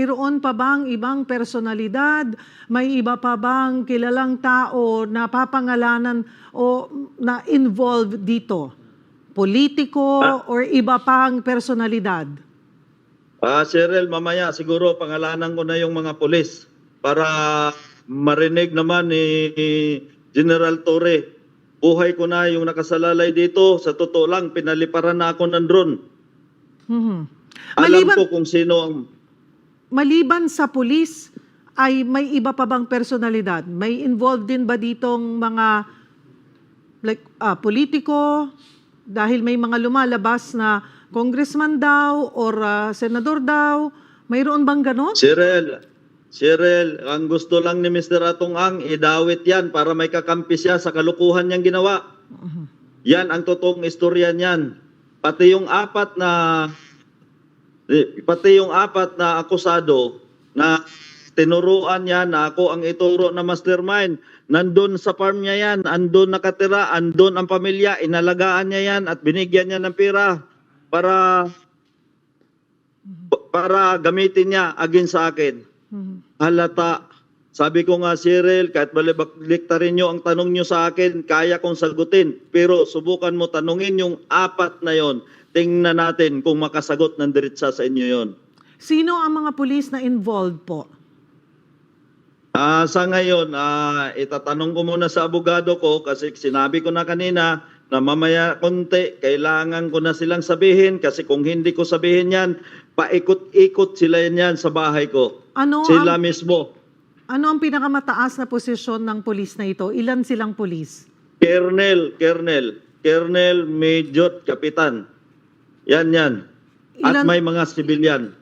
mayroon pa bang ibang personalidad? May iba pa bang kilalang tao na papangalanan o na involved dito? Politiko or iba pang personalidad? Ah, Cheryl, mamaya siguro pangalanan ko na yung mga pulis para marinig naman ni General Torre. Buhay ko na yung nakasalalay dito. Sa totoo lang, pinaliparan na ako ng drone. Mhm. Alam Maliban- ko kung sino ang... Maliban sa pulis, ay may iba pa bang personalidad? May involved din ba ditong mga like ah, politiko dahil may mga lumalabas na congressman daw or ah, senador daw? Mayroon bang ganon? Cheryl, Cheryl, ang gusto lang ni Mr. Atong Ang, idawit yan para may kakampi siya sa kalukuhan niyang ginawa. Yan ang totoong istorya niyan. Pati yung apat na pati yung apat na akusado na tinuruan niya na ako ang ituro na mastermind. Nandun sa farm niya yan, andun nakatira, andun ang pamilya, inalagaan niya yan at binigyan niya ng pera para para gamitin niya against sa akin. Halata. Sabi ko nga, Cyril, kahit balibakliktarin nyo ang tanong nyo sa akin, kaya kong sagutin. Pero subukan mo tanungin yung apat na yon. Tingnan natin kung makasagot ng diretsa sa inyo yon. Sino ang mga pulis na involved po? Ah, sa ngayon, ah, itatanong ko muna sa abogado ko kasi sinabi ko na kanina na mamaya konti, kailangan ko na silang sabihin kasi kung hindi ko sabihin yan, paikot-ikot sila yan sa bahay ko. Ano Sila ang, mismo. ano ang pinakamataas na posisyon ng pulis na ito? Ilan silang pulis? Colonel, Colonel, Colonel, Major, Kapitan. Yan, yan. At Ilan- may mga sibilyan.